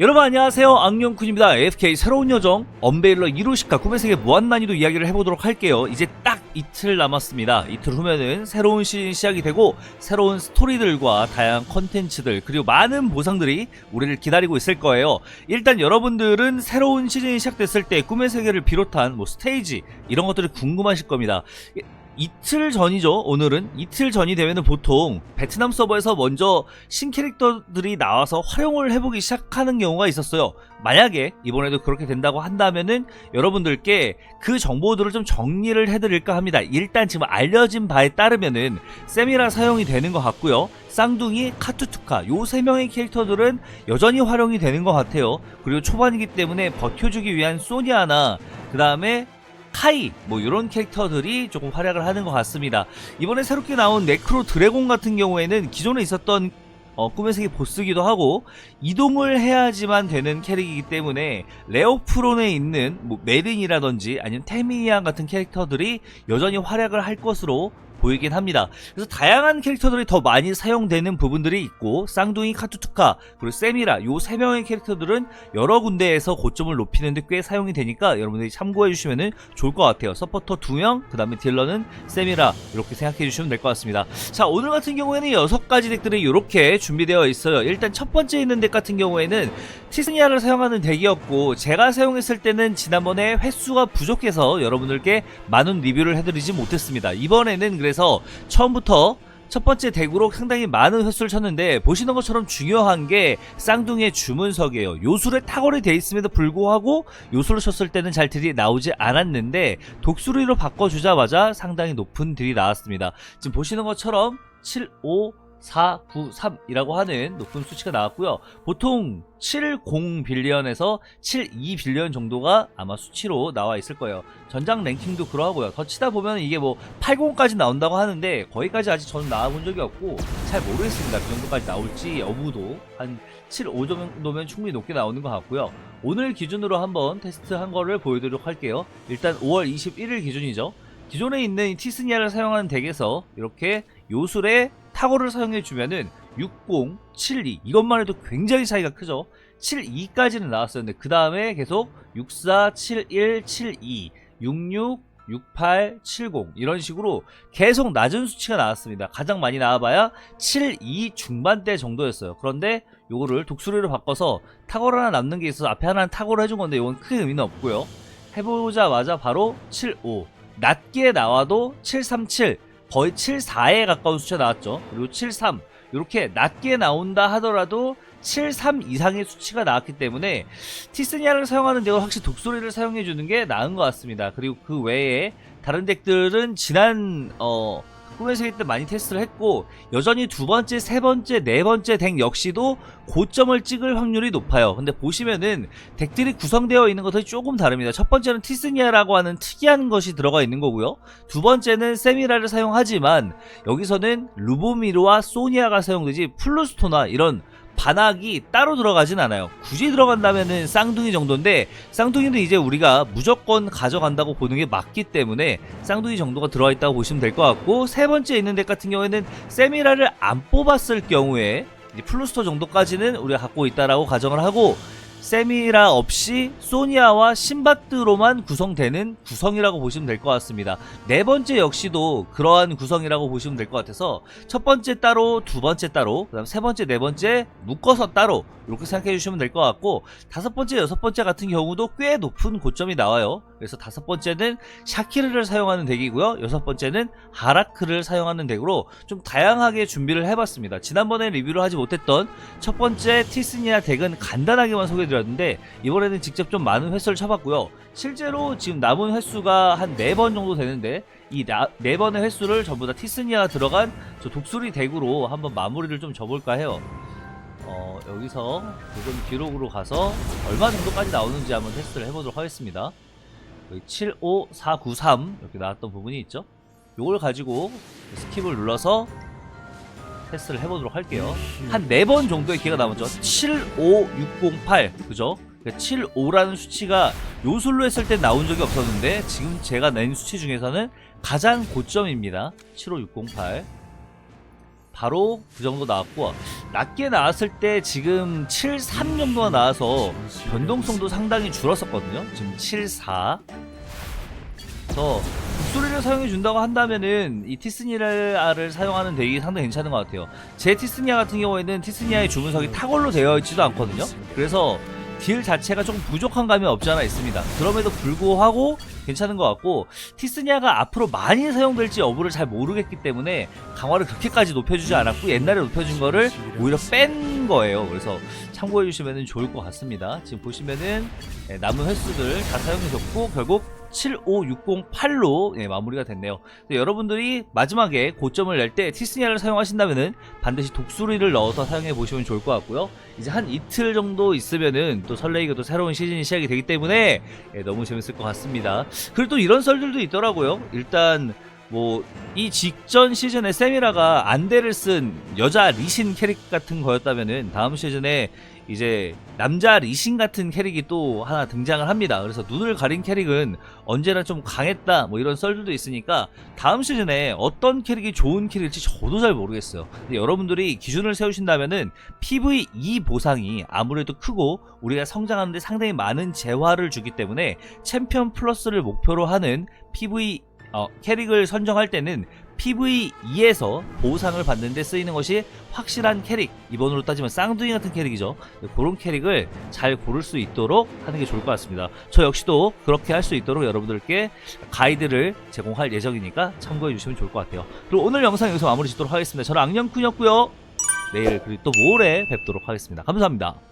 여러분 안녕하세요. 악령쿤입니다. AFK 새로운 여정 언베일러 이루시카 꿈의 세계 무한난이도 이야기를 해보도록 할게요. 이제 딱 이틀 남았습니다. 이틀 후면은 새로운 시즌이 시작이 되고 새로운 스토리들과 다양한 컨텐츠들 그리고 많은 보상들이 우리를 기다리고 있을 거예요. 일단 여러분들은 새로운 시즌이 시작됐을 때 꿈의 세계를 비롯한 뭐 스테이지 이런 것들이 궁금하실 겁니다 이틀 전이죠 오늘은. 이틀 전이 되면은 보통 베트남 서버에서 먼저 신캐릭터들이 나와서 활용을 해보기 시작하는 경우가 있었어요. 만약에 이번에도 그렇게 된다고 한다면은 여러분들께 그 정보들을 좀 정리를 해드릴까 합니다. 일단 지금 알려진 바에 따르면은 세미라 사용이 되는 것 같고요. 쌍둥이, 카투투카 요 세 명의 캐릭터들은 여전히 활용이 되는 것 같아요. 그리고 초반이기 때문에 버텨주기 위한 소니아나 그 다음에 카이 뭐 이런 캐릭터들이 조금 활약을 하는 것 같습니다. 이번에 새롭게 나온 네크로 드래곤 같은 경우에는 기존에 있었던 어, 꿈의 세계 보스기도 하고 이동을 해야지만 되는 캐릭이기 때문에 레오프론에 있는 뭐 메린이라든지 아니면 테미니안 같은 캐릭터들이 여전히 활약을 할 것으로 보이긴 합니다. 그래서 다양한 캐릭터들이 더 많이 사용되는 부분들이 있고 쌍둥이 카투투카 그리고 세미라 요 세 명의 캐릭터들은 여러 군데에서 고점을 높이는데 꽤 사용이 되니까 여러분들이 참고해 주시면 좋을 것 같아요. 서포터 2명 그 다음에 딜러는 세미라 이렇게 생각해 주시면 될 것 같습니다. 자 오늘 같은 경우에는 6가지 덱들이 이렇게 준비되어 있어요. 일단 첫 번째 있는 덱 같은 경우에는 티스니아를 사용하는 덱이었고 제가 사용했을 때는 지난번에 횟수가 부족해서 여러분들께 많은 리뷰를 해드리지 못했습니다. 이번에는 그래서 처음부터 첫 번째 덱으로 상당히 많은 횟수를 쳤는데 보시는 것처럼 중요한 게 쌍둥이의 주문석이에요. 요술에 탁월이 돼 있음에도 불구하고 요술을 쳤을 때는 잘 딜이 나오지 않았는데 독수리로 바꿔주자마자 상당히 높은 딜이 나왔습니다. 지금 보시는 것처럼 7, 5, 4, 9, 3이라고 하는 높은 수치가 나왔고요. 보통 70 빌리언에서 72 빌리언 정도가 아마 수치로 나와 있을 거예요. 전장 랭킹도 그러하고요. 더 치다 보면 이게 뭐 80까지 나온다고 하는데 거기까지 아직 저는 나와본 적이 없고 잘 모르겠습니다. 그 정도까지 나올지 여부도 한 7, 5 정도면 충분히 높게 나오는 것 같고요. 오늘 기준으로 한번 테스트한 거를 보여드리도록 할게요. 일단 5월 21일 기준이죠. 기존에 있는 이 티스니아를 사용하는 덱에서 이렇게 요술의 타고를 사용해 주면은 60, 72 이것만 해도 굉장히 차이가 크죠. 72까지는 나왔었는데 그 다음에 계속 64, 71, 72, 66, 68, 70 이런 식으로 계속 낮은 수치가 나왔습니다. 가장 많이 나와봐야 72 중반대 정도였어요. 그런데 요거를 독수리로 바꿔서 타고를 하나 남는 게 있어서 앞에 하나는 타고를 해준 건데 이건 큰 의미는 없고요. 해보자마자 바로 75 낮게 나와도 737 거의 74에 가까운 수치가 나왔죠. 그리고 73 이렇게 낮게 나온다 하더라도 73 이상의 수치가 나왔기 때문에 티스니아를 사용하는 덱은 확실히 독소리를 사용해 주는 게 나은 것 같습니다. 그리고 그 외에 다른 덱들은 지난 어 꿈의 세계 때 많이 테스트를 했고 여전히 두 번째, 세 번째, 네 번째 덱 역시도 고점을 찍을 확률이 높아요. 근데 보시면은 덱들이 구성되어 있는 것들이 조금 다릅니다. 첫 번째는 티스니아라고 하는 특이한 것이 들어가 있는 거고요. 두 번째는 세미라를 사용하지만 여기서는 루보미르와 소니아가 사용되지 플루스토나 이런 반악이 따로 들어가진 않아요. 굳이 들어간다면은 쌍둥이 정도인데 쌍둥이는 이제 우리가 무조건 가져간다고 보는 게 맞기 때문에 쌍둥이 정도가 들어가 있다고 보시면 될 것 같고 세 번째 있는 덱 같은 경우에는 세미라를 안 뽑았을 경우에 이제 플루스토 정도까지는 우리가 갖고 있다라고 가정을 하고 세미라 없이 소니아와 신바트로만 구성되는 구성이라고 보시면 될 것 같습니다. 네 번째 역시도 그러한 구성이라고 보시면 될 것 같아서 첫 번째 따로, 두 번째 따로, 그다음 세 번째, 네 번째 묶어서 따로 이렇게 생각해 주시면 될 것 같고 다섯 번째, 여섯 번째 같은 경우도 꽤 높은 고점이 나와요. 그래서 다섯 번째는 샤키르를 사용하는 덱이고요. 여섯 번째는 하라크를 사용하는 덱으로 좀 다양하게 준비를 해봤습니다. 지난번에 리뷰를 하지 못했던 첫 번째 티스니아 덱은 간단하게만 소개 해드렸는데 이번에는 직접 좀 많은 횟수를 쳐봤고요. 실제로 지금 남은 횟수가 한네번 정도 되는데 이네 번의 횟수를 전부 다 티스니아 들어간 저 독수리 덱으로 한번 마무리를 좀 줘볼까 해요. 어, 여기서 도전 기록으로 가서 얼마 정도까지 나오는지 한번 테스트를 해보도록 하겠습니다. 여기 75493 이렇게 나왔던 부분이 있죠. 요걸 가지고 스킵을 눌러서 테스트를 해보도록 할게요. 한 4번 정도의 기회가 남았죠. 75608 그죠? 75라는 수치가 요술로 했을 때 나온 적이 없었는데 지금 제가 낸 수치 중에서는 가장 고점입니다. 75608 바로 그 정도 나왔고 낮게 나왔을 때 지금 73 정도가 나와서 변동성도 상당히 줄었었거든요. 지금 74. 그래서 북소리를 사용해 준다고 한다면은 이 티스니아를 사용하는 덱이 상당히 괜찮은 것 같아요. 제 티스니아 같은 경우에는 티스니아의 주문석이 타걸로 되어 있지도 않거든요. 그래서 딜 자체가 조금 부족한 감이 없지 않아 있습니다. 그럼에도 불구하고 괜찮은 것 같고 티스니아가 앞으로 많이 사용될지 여부를 잘 모르겠기 때문에 강화를 그렇게까지 높여주지 않았고 옛날에 높여준 거를 오히려 뺀 거예요. 그래서 참고해 주시면 좋을 것 같습니다. 지금 보시면은 예, 남은 횟수들 다 사용해줬고 결국 75608로 예, 마무리가 됐네요. 여러분들이 마지막에 고점을 낼 때 티스니아를 사용하신다면은 반드시 독수리를 넣어서 사용해 보시면 좋을 것 같고요. 이제 한 이틀 정도 있으면은 또 설레이게 또 새로운 시즌이 시작이 되기 때문에 예, 너무 재밌을 것 같습니다. 그리고 또 이런 썰들도 있더라고요. 일단 뭐 이 직전 시즌에 세미라가 안대를 쓴 여자 리신 캐릭 같은 거였다면은 다음 시즌에 이제 남자 리신 같은 캐릭이 또 하나 등장을 합니다. 그래서 눈을 가린 캐릭은 언제나 좀 강했다 뭐 이런 썰들도 있으니까 다음 시즌에 어떤 캐릭이 좋은 캐릭일지 저도 잘 모르겠어요. 여러분들이 기준을 세우신다면은 PVE 보상이 아무래도 크고 우리가 성장하는데 상당히 많은 재화를 주기 때문에 챔피언 플러스를 목표로 하는 PV 어, 캐릭을 선정할 때는 PVE에서 보상을 받는 데 쓰이는 것이 확실한 캐릭. 이번으로 따지면 쌍둥이 같은 캐릭이죠. 그런 캐릭을 잘 고를 수 있도록 하는 게 좋을 것 같습니다. 저 역시도 그렇게 할 수 있도록 여러분들께 가이드를 제공할 예정이니까 참고해 주시면 좋을 것 같아요. 그리고 오늘 영상 여기서 마무리 짓도록 하겠습니다. 저는 악령쿤이었고요. 내일 그리고 또 모레 뵙도록 하겠습니다. 감사합니다